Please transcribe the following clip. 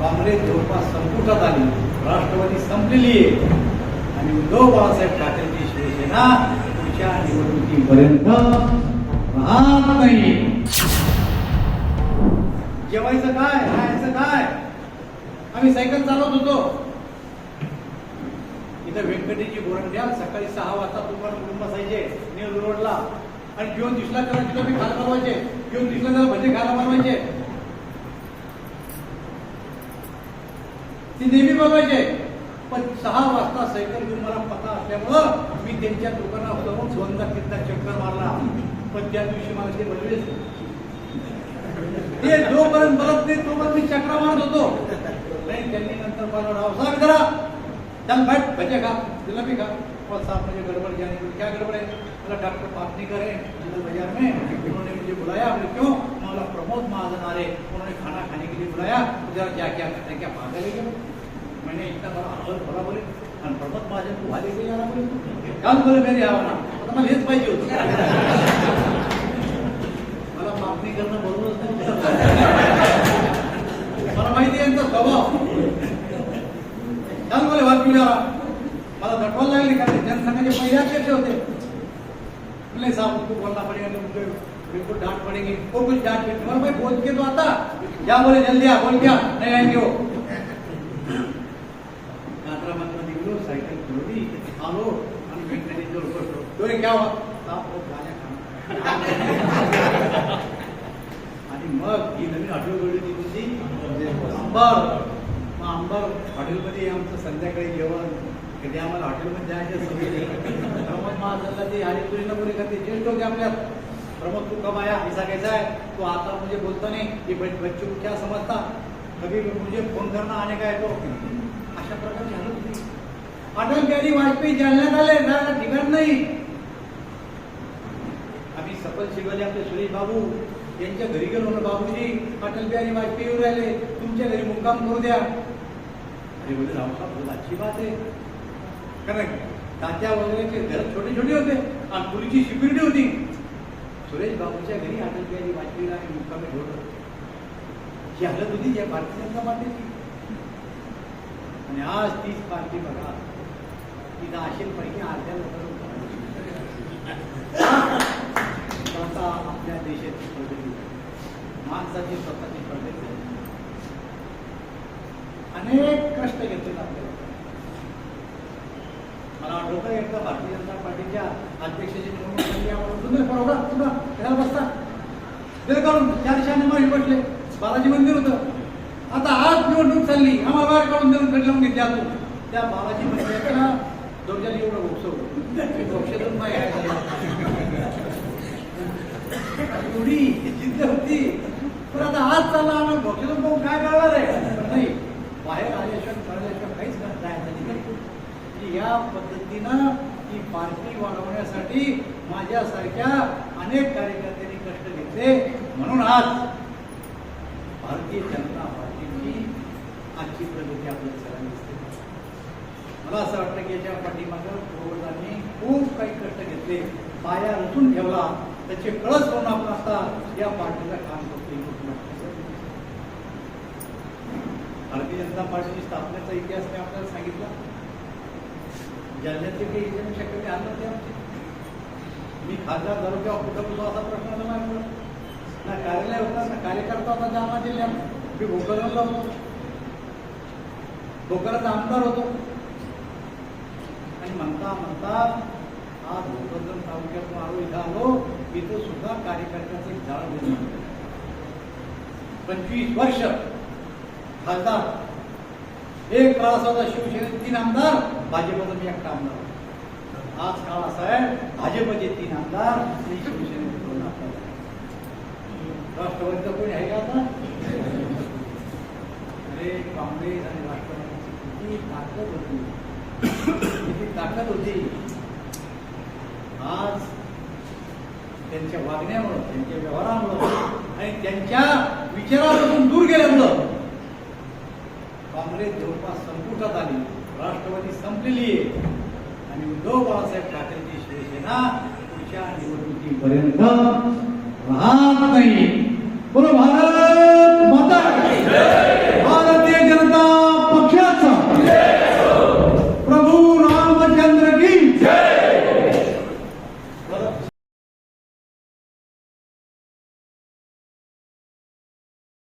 काँग्रेस जवळपास संपुटात आली. राष्ट्रवादी संपलेली आहे. आणि उद्धव बाळासाहेब ठाकरेंची शिवसेना पुढच्या निवडणुकीपर्यंत राहत नाही. जेवायचं काय? खायचं काय? आम्ही सायकल चालवत होतो. इथं व्यंकटेची गोरंट्या सकाळी सहा वाजता तुम्हाला कुटुंब बसायचे नेहरू रोडला. आणि घेऊन दिसला त्याला मी खायला बनवायचे घेऊन दिसला त्याला भजे खायला बनवायचे ती नेहमी बघायचे पण सहा वाजता सायकल घेऊन मला पता असल्यामुळं मी त्यांच्या दुकानावर जाऊन दोनदा तीनदा चक्कर मारला. पण त्या दिवशी मला ते बनवेच ते जोपर्यंत बलत नाही तोपर्यंत मी चक्र मारत होतो. नाही त्यांनी नंतर मला रावसाहेब करा. चल बैठ बचे दिलं जिलेबी का और साहब मुझे म्हणजे गड़बड़ घ्या क्या गड़बड़ है बोला डॉक्टर पाटनीकर है जिला बाजार में उन्होंने मुझे बुलाया बोले क्यों? मैं प्रमोद महाजन आ रहे उन्होंने खाना खाने के लिए बुलाया तो जरा क्या क्या करते क्या पागल है क्या मैंने इतना बड़ा हवल भरा बोले. आणि प्रमोद महाजन तू वाले गेले आला बोले? काम बोले मेरे आवाना आता मला हेच पाहिजे होतं. मला मागणी करणं बरोबरच नाही मला माहिती आहे यांचा स्वभाव. चाल बोले वाद पिढ्याला मला दटवायला लागले कारण जनसंघाचे पहिले अध्यक्ष होते. बोले साहेब तू बोलला पडे तो बिल्कुल डांट पड़ेगी। वो कुछ डांट पड़ेगी। बोला भाई बोल के तो आता। क्या बोले? जल्दी आ बोल क्या? नहीं आएंगे वो। यात्रामध्ये निघलो सायकल फिरवली आलो आणि व्यंकटेश्वर बसलो तो रे क्या हुआ? साहब वो गाण्या खाणं. आणि मग ही नवीन हॉटेल जोडली होती अंबर मग अंबर हॉटेलमध्ये आमचं संध्याकाळी जेवण. कधी आम्हाला हॉटेलमध्ये जायचं सवय. प्रमोद महाजनला ते हरिपुरीला बोले का ते ज्येष्ठ होते आपल्यात. प्रमोद तू कब आया ऐसा कैसा है? तो आता मुझे बोलता नहीं कि बच्चों को क्या समझता? कभी मुझे फोन करना आने का है तो। अशा प्रकारची हालत होती अटल बिहारी वाजपेयी जालण्यात आले ना ठिकाण नाही। आम्ही सफल शिवले आपले सुरेश बाबू यांच्या घरी गेलो ना बाबूजी अटल बिहारी वाजपेयी येऊन राहिले तुमच्या घरी मुक्काम करू द्या. अरे बोले रामसाहेब बहुत अच्छी बात आहे. कारण तात्या वगैरेचे घर छोटे छोटे होते आणि पुरीची सिक्युरिटी होती. सुरेश बाबूच्या घरी अटल बिहारी वाजपेयीला आम्ही मुक्कामी ठेवलं ही हालत होती ज्या भारतीय जनता पार्टीची. आणि आज तीच पार्टी बघा तिथं असेल पैकी अर्ध्या स्वतः आपल्या देशाची स्पर्धेची माणसाची स्वतःची स्पर्धेची अनेक कष्ट घेतले आपल्याला मला एकदा भारतीय जनता पार्टीच्या अध्यक्षाची निवडणूक झाली आपण तुम्ही पुन्हा बसता ते काढून त्या दिशाने मागे पडले बालाजी मंदिर होतं आता आज निवडणूक चालली आम्हाला बाहेर काढून देऊन कडे लावून आतून त्या बालाजी मंदिराच्या दौर्जाली एवढं उपसव उपशेतून नाही एवढी जिद्द होती पण आता आज चालला आम्हाला भोक्षेतून पाहून काय कळणार आहे पण नाही बाहेर आल्याशिवाय कळल्याशिवाय काहीच करता येत नाही की या पद्धतीनं ही पार्टी वाढवण्यासाठी माझ्यासारख्या अनेक कार्यकर्त्यांनी कष्ट घेतले. म्हणून आज भारतीय जनता पार्टीची आजची प्रगती आपल्याला सगळ्यांना दिसते. मला असं वाटतं की याच्या पाठीमागं पूर्वजांनी खूप काही कष्ट घेतले. पाया रचून ठेवला. त्याचे कळस करून आपण आता या पार्टीला काम करतोय भारतीय जनता पार्टीची स्थापनेचा इतिहास मी आपल्याला सांगितला. जालन्यातले काही इथे शक्यते आणलं ते आमचे. मी खासदार झालो किंवा कुठं कुठं असा प्रश्न आला नाही ना कार्यालय होता ना कार्यकर्ता होता जालना जिल्ह्यात. मी भोकरला होतो. भोकराचा आमदार होतो. आणि म्हणता म्हणता आज भोकरदन तालुक्यातून आलो इथं आलो इथं सुद्धा कार्यकर्त्याचं एक जाळ निर्माण पंचवीस वर्ष खासदार एक त्रास होता शिवसेनेत तीन आमदार भाजपचा मी एकटा आमदार. आज काळ असा आहे भाजपचे तीन आमदार आणि शिवसेनेचे दोन आमदार. राष्ट्रवादीचा कोणी आहे का आता? अरे काँग्रेस आणि राष्ट्रवादीची किती ताकद होती. किती ताकद होती. आज त्यांच्या वागण्यामुळं त्यांच्या व्यवहारामुळं आणि त्यांच्या विचारापासून दूर गेल्यामुळं काँग्रेस संपुटात आली. राष्ट्रवादी संपलेली आहे. आणि उद्धव बाळासाहेब ठाकरेंची शिवसेना पुढच्या निवडणुकीपर्यंत राहत नाही. बरोबर भारत माता